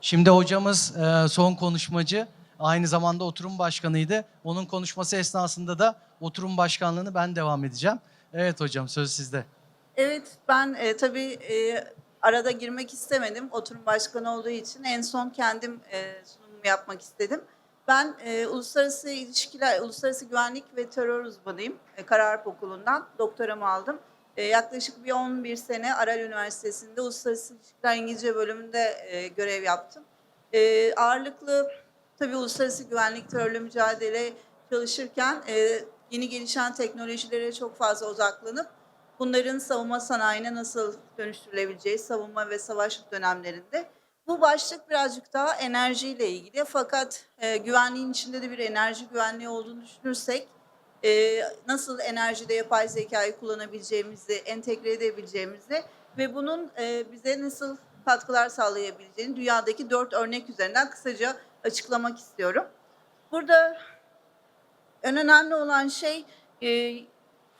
Şimdi hocamız e, son konuşmacı. Aynı zamanda oturum başkanıydı. Onun konuşması esnasında da oturum başkanlığını ben devam edeceğim. Evet hocam söz sizde. Evet, ben e, tabii e, arada girmek istemedim. Oturum başkanı olduğu için en son kendim e, sunumumu yapmak istedim. Ben e, uluslararası ilişkiler, uluslararası güvenlik ve terör uzmanıyım. E, Kararp Okulu'ndan doktoramı aldım. E, yaklaşık bir 11 sene Aral Üniversitesi'nde Uluslararası İlişkiler İngilizce bölümünde e, görev yaptım. E, ağırlıklı tabii uluslararası güvenlik terörle mücadele çalışırken e, yeni gelişen teknolojilere çok fazla odaklanıp bunların savunma sanayine nasıl dönüştürülebileceği savunma ve savaş dönemlerinde. Bu başlık birazcık daha enerjiyle ilgili fakat e, güvenliğin içinde de bir enerji güvenliği olduğunu düşünürsek e, nasıl enerjide yapay zekayı kullanabileceğimizi, entegre edebileceğimizi ve bunun e, bize nasıl katkılar sağlayabileceğini dünyadaki dört örnek üzerinden kısaca açıklamak istiyorum. Burada en önemli olan şey e,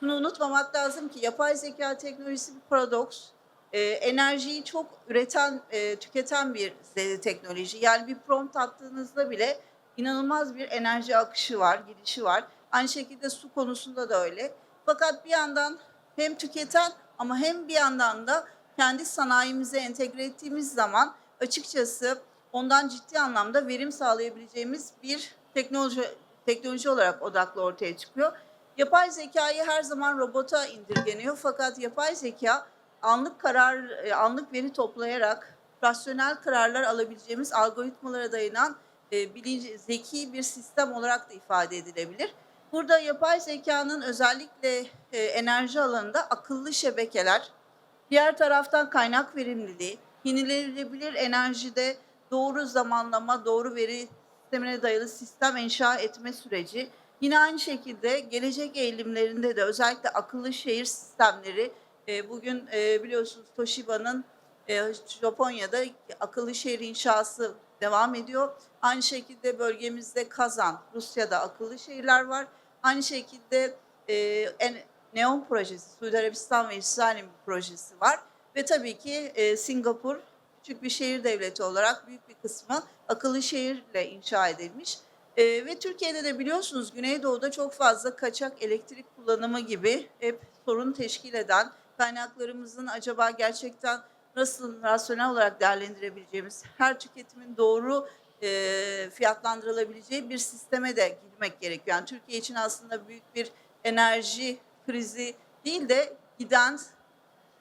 bunu unutmamak lazım ki yapay zeka teknolojisi bir paradoks. E, enerjiyi çok üreten, e, tüketen bir teknoloji. Yani bir prompt attığınızda bile inanılmaz bir enerji akışı var, gidişi var. Aynı şekilde su konusunda da öyle. Fakat bir yandan hem tüketen ama hem bir yandan da kendi sanayimize entegre ettiğimiz zaman açıkçası ondan ciddi anlamda verim sağlayabileceğimiz bir teknoloji teknoloji olarak odaklı ortaya çıkıyor. Yapay zekayı her zaman robota indirgeniyor fakat yapay zeka anlık karar, e, anlık veri toplayarak rasyonel kararlar alabileceğimiz algoritmalara dayanan e, bilinç, zeki bir sistem olarak da ifade edilebilir. Burada yapay zekanın özellikle e, enerji alanında akıllı şebekeler, diğer taraftan kaynak verimliliği, yenilenebilir enerjide doğru zamanlama, doğru veri sistemine dayalı sistem inşa etme süreci, Yine aynı şekilde gelecek eğilimlerinde de özellikle akıllı şehir sistemleri e, bugün e, biliyorsunuz Toshiba'nın e, Japonya'da akıllı şehir inşası devam ediyor. Aynı şekilde bölgemizde Kazan, Rusya'da akıllı şehirler var. Aynı şekilde e, Neon projesi, Suudi Arabistan ve İsrail'in bir projesi var. Ve tabii ki e, Singapur küçük bir şehir devleti olarak büyük bir kısmı akıllı şehirle inşa edilmiş. Ee, ve Türkiye'de de biliyorsunuz Güneydoğu'da çok fazla kaçak elektrik kullanımı gibi hep sorun teşkil eden kaynaklarımızın acaba gerçekten nasıl rasyonel olarak değerlendirebileceğimiz, her tüketimin doğru e, fiyatlandırılabileceği bir sisteme de girmek gerekiyor. Yani Türkiye için aslında büyük bir enerji krizi değil de giden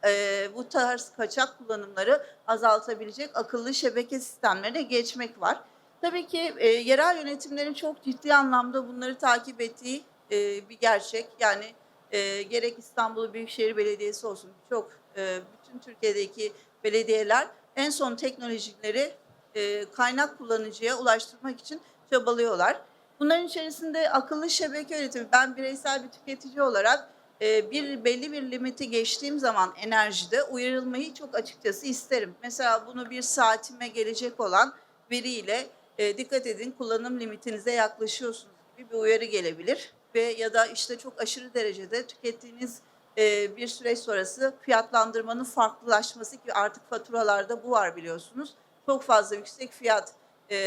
e, bu tarz kaçak kullanımları azaltabilecek akıllı şebeke sistemlerine geçmek var. Tabii ki e, yerel yönetimlerin çok ciddi anlamda bunları takip ettiği e, bir gerçek. Yani e, gerek İstanbul Büyükşehir Belediyesi olsun, çok e, bütün Türkiye'deki belediyeler en son teknolojileri e, kaynak kullanıcıya ulaştırmak için çabalıyorlar. Bunların içerisinde akıllı şebeke yönetimi. Ben bireysel bir tüketici olarak e, bir belli bir limiti geçtiğim zaman enerjide uyarılmayı çok açıkçası isterim. Mesela bunu bir saatime gelecek olan veriyle e, dikkat edin kullanım limitinize yaklaşıyorsunuz gibi bir uyarı gelebilir ve ya da işte çok aşırı derecede tükettiğiniz e, bir süreç sonrası fiyatlandırmanın farklılaşması ki artık faturalarda bu var biliyorsunuz. Çok fazla yüksek fiyat e,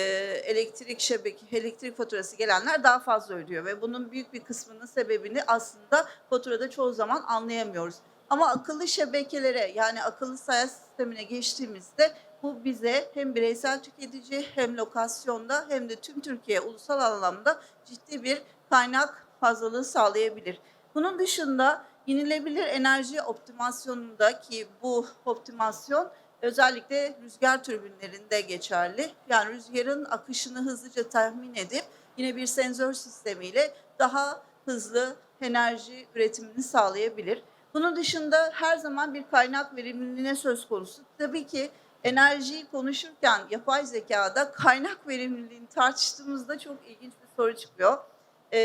elektrik şebeke, elektrik faturası gelenler daha fazla ödüyor ve bunun büyük bir kısmının sebebini aslında faturada çoğu zaman anlayamıyoruz. Ama akıllı şebekelere yani akıllı sayas sistemine geçtiğimizde bu bize hem bireysel tüketici hem lokasyonda hem de tüm Türkiye ulusal anlamda ciddi bir kaynak fazlalığı sağlayabilir. Bunun dışında yenilebilir enerji optimasyonunda ki bu optimasyon özellikle rüzgar türbinlerinde geçerli. Yani rüzgarın akışını hızlıca tahmin edip yine bir sensör sistemiyle daha hızlı enerji üretimini sağlayabilir. Bunun dışında her zaman bir kaynak verimliliğine söz konusu. Tabii ki enerjiyi konuşurken yapay zekada kaynak verimliliğini tartıştığımızda çok ilginç bir soru çıkıyor. Ee,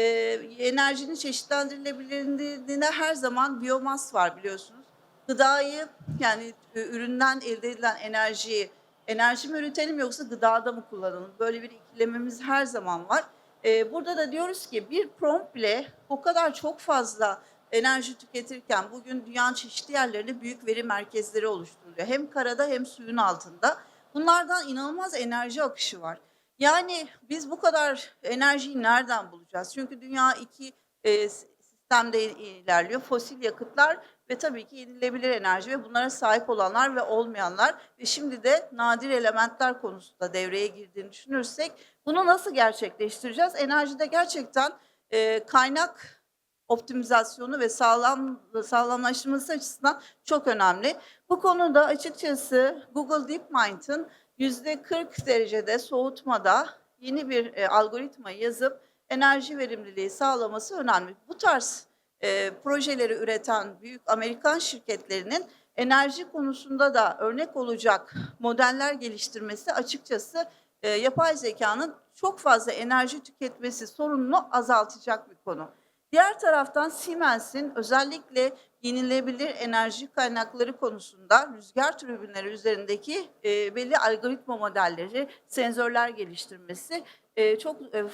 enerjinin çeşitlendirilebilirliğinde her zaman biyomas var biliyorsunuz. Gıdayı yani e, üründen elde edilen enerjiyi enerji mi üretelim yoksa gıdada mı kullanalım? Böyle bir ikilemimiz her zaman var. Ee, burada da diyoruz ki bir prompt bile o kadar çok fazla enerji tüketirken bugün dünyanın çeşitli yerlerinde büyük veri merkezleri oluşturuluyor. Hem karada hem suyun altında. Bunlardan inanılmaz enerji akışı var. Yani biz bu kadar enerjiyi nereden bulacağız? Çünkü dünya iki e, sistemde ilerliyor. Fosil yakıtlar ve tabii ki yenilebilir enerji ve bunlara sahip olanlar ve olmayanlar ve şimdi de nadir elementler konusunda devreye girdiğini düşünürsek bunu nasıl gerçekleştireceğiz? Enerjide gerçekten e, kaynak optimizasyonu ve sağlam sağlamlaştırması açısından çok önemli. Bu konuda açıkçası Google DeepMind'ın yüzde 40 derecede soğutmada yeni bir e, algoritma yazıp enerji verimliliği sağlaması önemli. Bu tarz e, projeleri üreten büyük Amerikan şirketlerinin enerji konusunda da örnek olacak modeller geliştirmesi açıkçası e, yapay zekanın çok fazla enerji tüketmesi sorununu azaltacak bir konu. Diğer taraftan Siemens'in özellikle yenilebilir enerji kaynakları konusunda rüzgar türbinleri üzerindeki e, belli algoritma modelleri, sensörler geliştirmesi e, çok e,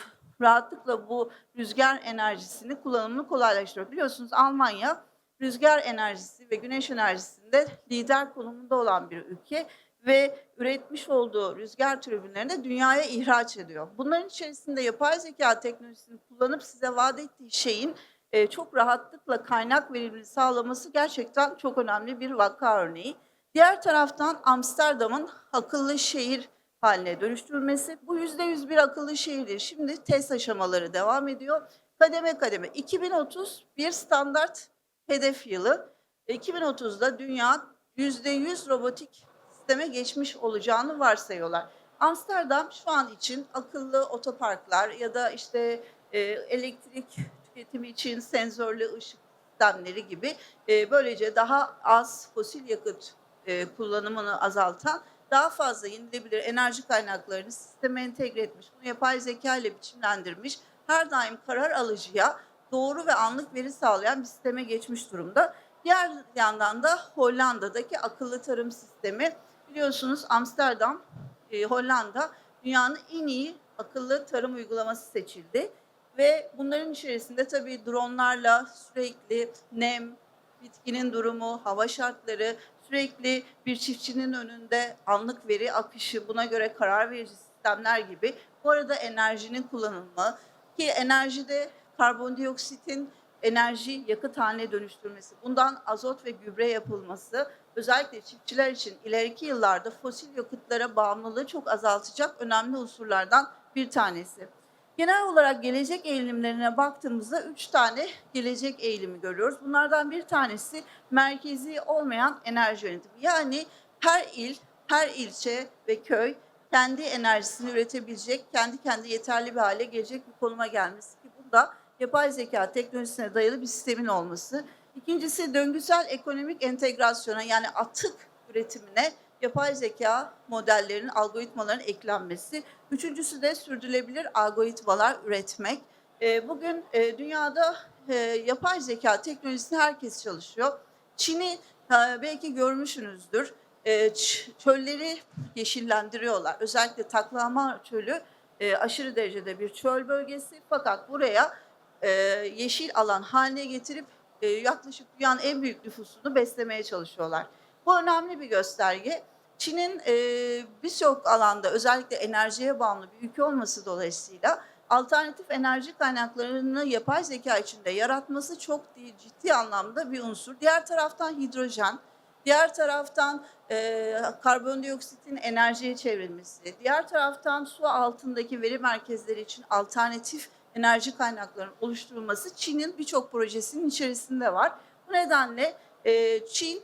rahatlıkla bu rüzgar enerjisini kullanımını kolaylaştırıyor. Biliyorsunuz Almanya rüzgar enerjisi ve güneş enerjisinde lider konumunda olan bir ülke ve üretmiş olduğu rüzgar türbinlerini dünyaya ihraç ediyor. Bunların içerisinde yapay zeka teknolojisini kullanıp size vaat ettiği şeyin e, çok rahatlıkla kaynak verimliliği sağlaması gerçekten çok önemli bir vaka örneği. Diğer taraftan Amsterdam'ın akıllı şehir haline dönüştürülmesi. Bu yüzde yüz bir akıllı şehirdir. Şimdi test aşamaları devam ediyor. Kademe kademe. 2030 bir standart hedef yılı. 2030'da dünya yüzde yüz robotik sisteme geçmiş olacağını varsayıyorlar. Amsterdam şu an için akıllı otoparklar ya da işte e, elektrik tüketimi için sensörlü ışık sistemleri gibi e, böylece daha az fosil yakıt e, kullanımını azaltan daha fazla yenilebilir enerji kaynaklarını sisteme entegre etmiş. Bunu yapay zeka ile biçimlendirmiş. Her daim karar alıcıya doğru ve anlık veri sağlayan bir sisteme geçmiş durumda. Diğer yandan da Hollanda'daki akıllı tarım sistemi biliyorsunuz Amsterdam, e, Hollanda dünyanın en iyi akıllı tarım uygulaması seçildi. Ve bunların içerisinde tabii dronlarla sürekli nem, bitkinin durumu, hava şartları, sürekli bir çiftçinin önünde anlık veri akışı, buna göre karar verici sistemler gibi. Bu arada enerjinin kullanımı ki enerjide karbondioksitin enerji yakıt haline dönüştürmesi, bundan azot ve gübre yapılması özellikle çiftçiler için ileriki yıllarda fosil yakıtlara bağımlılığı çok azaltacak önemli unsurlardan bir tanesi. Genel olarak gelecek eğilimlerine baktığımızda üç tane gelecek eğilimi görüyoruz. Bunlardan bir tanesi merkezi olmayan enerji yönetimi. Yani her il, her ilçe ve köy kendi enerjisini üretebilecek, kendi kendi yeterli bir hale gelecek bir konuma gelmesi ki bunda yapay zeka teknolojisine dayalı bir sistemin olması. İkincisi döngüsel ekonomik entegrasyona yani atık üretimine yapay zeka modellerinin, algoritmaların eklenmesi. Üçüncüsü de sürdürülebilir algoritmalar üretmek. E, bugün e, dünyada e, yapay zeka teknolojisini herkes çalışıyor. Çin'i e, belki görmüşsünüzdür. Çölleri yeşillendiriyorlar. Özellikle Taklama Çölü aşırı derecede bir çöl bölgesi. Fakat buraya yeşil alan haline getirip yaklaşık dünyanın en büyük nüfusunu beslemeye çalışıyorlar. Bu önemli bir gösterge. Çin'in e, birçok alanda özellikle enerjiye bağımlı bir ülke olması dolayısıyla alternatif enerji kaynaklarını yapay zeka içinde yaratması çok di- ciddi anlamda bir unsur. Diğer taraftan hidrojen, diğer taraftan e, karbondioksitin enerjiye çevrilmesi, diğer taraftan su altındaki veri merkezleri için alternatif enerji kaynaklarının oluşturulması Çin'in birçok projesinin içerisinde var. Bu nedenle e, Çin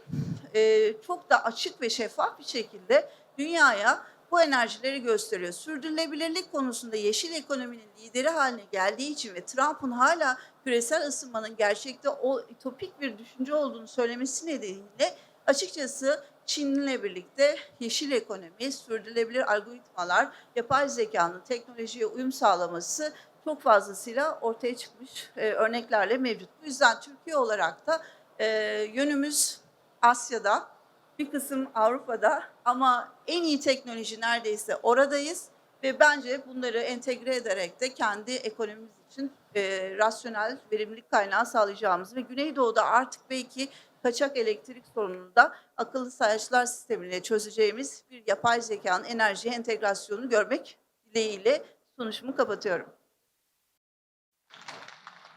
e, çok da açık ve şeffaf bir şekilde dünyaya bu enerjileri gösteriyor. Sürdürülebilirlik konusunda yeşil ekonominin lideri haline geldiği için ve Trump'ın hala küresel ısınmanın gerçekte o ütopik bir düşünce olduğunu söylemesi nedeniyle açıkçası Çin'le birlikte yeşil ekonomi, sürdürülebilir algoritmalar, yapay zekanın teknolojiye uyum sağlaması çok fazlasıyla ortaya çıkmış e, örneklerle mevcut. Bu yüzden Türkiye olarak da e, yönümüz Asya'da, bir kısım Avrupa'da ama en iyi teknoloji neredeyse oradayız ve bence bunları entegre ederek de kendi ekonomimiz için e, rasyonel verimlilik kaynağı sağlayacağımız ve Güneydoğu'da artık belki kaçak elektrik sorununu da akıllı sayaçlar sistemiyle çözeceğimiz bir yapay zekanın enerjiye entegrasyonunu görmek dileğiyle sunuşumu kapatıyorum.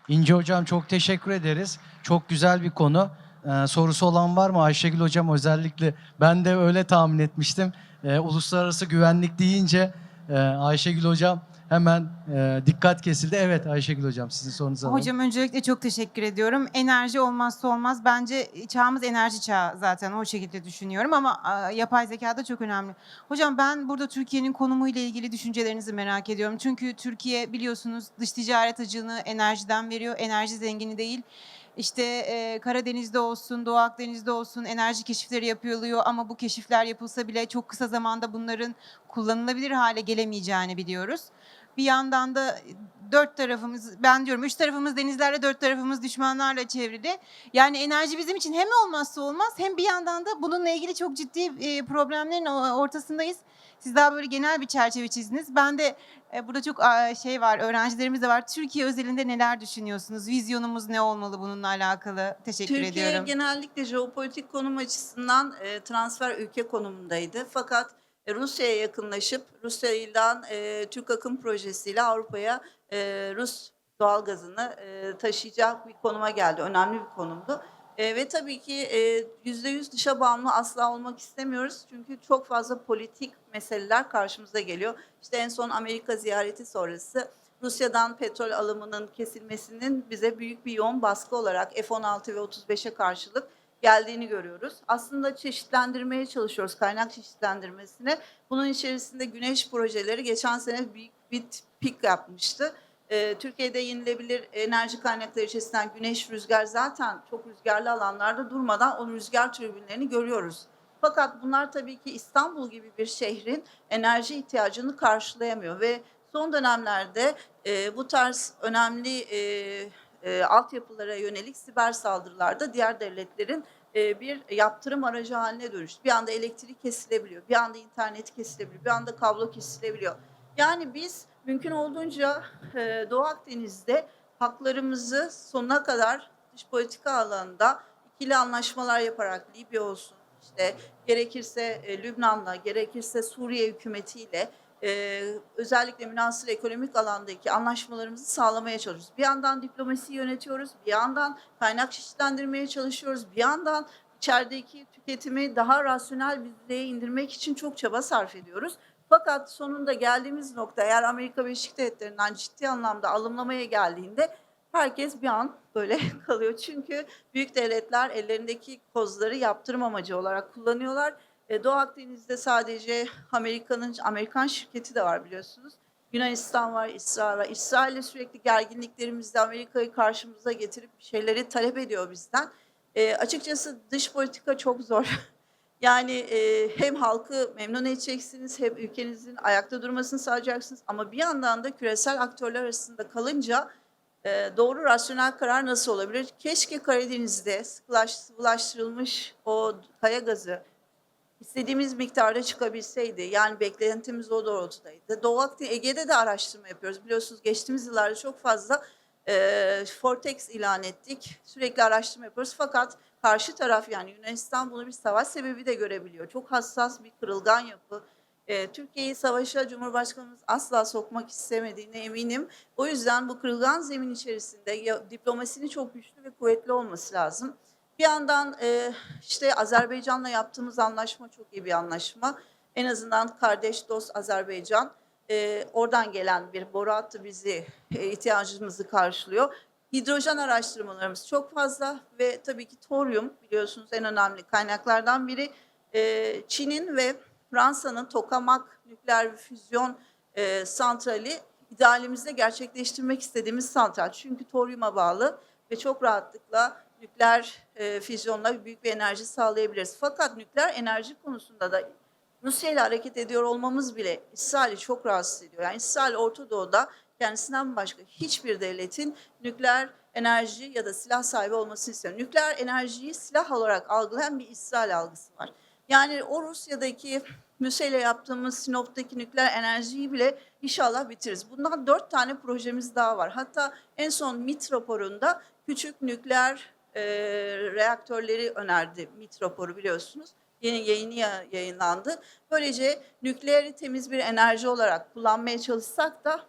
İnce Hocam çok teşekkür ederiz. Çok güzel bir konu. Ee, sorusu olan var mı? Ayşegül Hocam özellikle ben de öyle tahmin etmiştim. Ee, uluslararası güvenlik deyince e, Ayşegül Hocam hemen e, dikkat kesildi. Evet Ayşegül Hocam sizin sorunuzu alalım. Hocam öncelikle çok teşekkür ediyorum. Enerji olmazsa olmaz. Bence çağımız enerji çağı zaten o şekilde düşünüyorum ama a, yapay zeka da çok önemli. Hocam ben burada Türkiye'nin konumuyla ilgili düşüncelerinizi merak ediyorum. Çünkü Türkiye biliyorsunuz dış ticaret açığını enerjiden veriyor. Enerji zengini değil. İşte e, Karadeniz'de olsun, Doğu Akdeniz'de olsun enerji keşifleri yapılıyor ama bu keşifler yapılsa bile çok kısa zamanda bunların kullanılabilir hale gelemeyeceğini biliyoruz. Bir yandan da dört tarafımız, ben diyorum üç tarafımız denizlerle, dört tarafımız düşmanlarla çevrili. Yani enerji bizim için hem olmazsa olmaz hem bir yandan da bununla ilgili çok ciddi e, problemlerin ortasındayız. Siz daha böyle genel bir çerçeve çizdiniz. Ben de e, burada çok şey var, öğrencilerimiz de var. Türkiye özelinde neler düşünüyorsunuz? Vizyonumuz ne olmalı bununla alakalı? Teşekkür Türkiye ediyorum. genellikle jeopolitik konum açısından e, transfer ülke konumundaydı. Fakat e, Rusya'ya yakınlaşıp Rusya'dan e, Türk Akım projesiyle Avrupa'ya e, Rus doğalgazını e, taşıyacak bir konuma geldi. Önemli bir konumdu. E, ve tabii ki e, yüzde yüz dışa bağımlı asla olmak istemiyoruz. Çünkü çok fazla politik meseleler karşımıza geliyor. İşte en son Amerika ziyareti sonrası Rusya'dan petrol alımının kesilmesinin bize büyük bir yoğun baskı olarak F-16 ve 35'e karşılık geldiğini görüyoruz. Aslında çeşitlendirmeye çalışıyoruz kaynak çeşitlendirmesine. Bunun içerisinde güneş projeleri geçen sene büyük bir pik yapmıştı. Ee, Türkiye'de yenilebilir enerji kaynakları içerisinden güneş, rüzgar zaten çok rüzgarlı alanlarda durmadan o rüzgar türbinlerini görüyoruz. Fakat bunlar tabii ki İstanbul gibi bir şehrin enerji ihtiyacını karşılayamıyor ve son dönemlerde e, bu tarz önemli e, e, altyapılara yönelik siber saldırılarda diğer devletlerin e, bir yaptırım aracı haline dönüştü. Bir anda elektrik kesilebiliyor, bir anda internet kesilebiliyor, bir anda kablo kesilebiliyor. Yani biz mümkün olduğunca e, Doğu Akdeniz'de haklarımızı sonuna kadar dış politika alanında ikili anlaşmalar yaparak Libya olsun, işte gerekirse e, Lübnan'la, gerekirse Suriye hükümetiyle e, özellikle münasır ekonomik alandaki anlaşmalarımızı sağlamaya çalışıyoruz. Bir yandan diplomasiyi yönetiyoruz, bir yandan kaynak çeşitlendirmeye çalışıyoruz, bir yandan içerideki tüketimi daha rasyonel bir düzeye indirmek için çok çaba sarf ediyoruz. Fakat sonunda geldiğimiz nokta eğer Amerika Birleşik Devletleri'nden ciddi anlamda alımlamaya geldiğinde herkes bir an böyle kalıyor. Çünkü büyük devletler ellerindeki kozları yaptırım amacı olarak kullanıyorlar. E, Doğu Akdeniz'de sadece Amerika'nın Amerikan şirketi de var biliyorsunuz. Yunanistan var, İsrail var. İsrail'le sürekli gerginliklerimizde Amerika'yı karşımıza getirip bir şeyleri talep ediyor bizden. E, açıkçası dış politika çok zor. Yani e, hem halkı memnun edeceksiniz, hem ülkenizin ayakta durmasını sağlayacaksınız. Ama bir yandan da küresel aktörler arasında kalınca e, doğru rasyonel karar nasıl olabilir? Keşke Karadeniz'de sıkılaş, sıvılaştırılmış o kaya gazı istediğimiz miktarda çıkabilseydi. Yani beklentimiz o doğrultudaydı. Doğu Akdeniz, Ege'de de araştırma yapıyoruz. Biliyorsunuz geçtiğimiz yıllarda çok fazla e, Fortex ilan ettik. Sürekli araştırma yapıyoruz. Fakat karşı taraf yani Yunanistan bunu bir savaş sebebi de görebiliyor. Çok hassas bir kırılgan yapı. E, Türkiye'yi savaşa Cumhurbaşkanımız asla sokmak istemediğine eminim. O yüzden bu kırılgan zemin içerisinde ya, diplomasinin çok güçlü ve kuvvetli olması lazım. Bir yandan e, işte Azerbaycan'la yaptığımız anlaşma çok iyi bir anlaşma. En azından kardeş dost Azerbaycan. E, oradan gelen bir boru hattı bizi e, ihtiyacımızı karşılıyor. Hidrojen araştırmalarımız çok fazla ve tabii ki toryum biliyorsunuz en önemli kaynaklardan biri. Çin'in ve Fransa'nın Tokamak nükleer füzyon santrali idealimizde gerçekleştirmek istediğimiz santral. Çünkü toryuma bağlı ve çok rahatlıkla nükleer e, füzyonla büyük bir enerji sağlayabiliriz. Fakat nükleer enerji konusunda da Rusya ile hareket ediyor olmamız bile İsrail'i çok rahatsız ediyor. Yani İsrail Orta Doğu'da kendisinden başka hiçbir devletin nükleer enerji ya da silah sahibi olmasını istemiyor. Nükleer enerjiyi silah olarak algılayan bir İsrail algısı var. Yani o Rusya'daki müseyle yaptığımız Sinop'taki nükleer enerjiyi bile inşallah bitiririz. Bundan dört tane projemiz daha var. Hatta en son MIT raporunda küçük nükleer e, reaktörleri önerdi. MIT raporu biliyorsunuz. Yeni yayını ya- yayınlandı. Böylece nükleeri temiz bir enerji olarak kullanmaya çalışsak da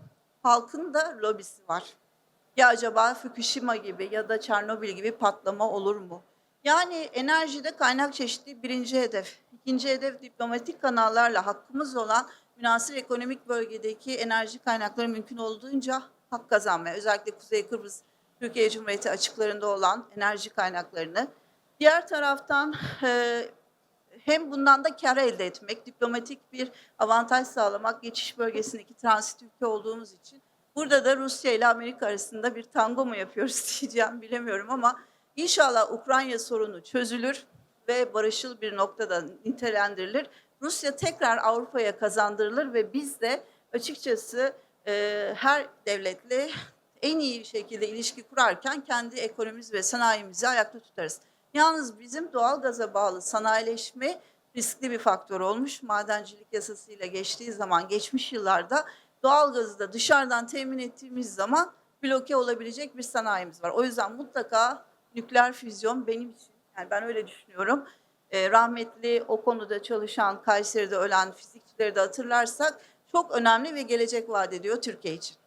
halkın da lobisi var. Ya acaba Fukushima gibi ya da Çernobil gibi patlama olur mu? Yani enerjide kaynak çeşitliği birinci hedef. İkinci hedef diplomatik kanallarla hakkımız olan münasır ekonomik bölgedeki enerji kaynakları mümkün olduğunca hak kazanmaya. Özellikle Kuzey Kıbrıs Türkiye Cumhuriyeti açıklarında olan enerji kaynaklarını. Diğer taraftan e, hem bundan da kar elde etmek, diplomatik bir avantaj sağlamak, geçiş bölgesindeki transit ülke olduğumuz için. Burada da Rusya ile Amerika arasında bir tango mu yapıyoruz diyeceğim bilemiyorum ama inşallah Ukrayna sorunu çözülür ve barışçıl bir noktada nitelendirilir. Rusya tekrar Avrupa'ya kazandırılır ve biz de açıkçası e, her devletle en iyi şekilde ilişki kurarken kendi ekonomimizi ve sanayimizi ayakta tutarız. Yalnız bizim doğalgaza bağlı sanayileşme riskli bir faktör olmuş. Madencilik yasasıyla geçtiği zaman geçmiş yıllarda doğalgazı da dışarıdan temin ettiğimiz zaman bloke olabilecek bir sanayimiz var. O yüzden mutlaka nükleer füzyon benim için, yani ben öyle düşünüyorum. Ee, rahmetli o konuda çalışan Kayseri'de ölen fizikçileri de hatırlarsak çok önemli ve gelecek vaat ediyor Türkiye için.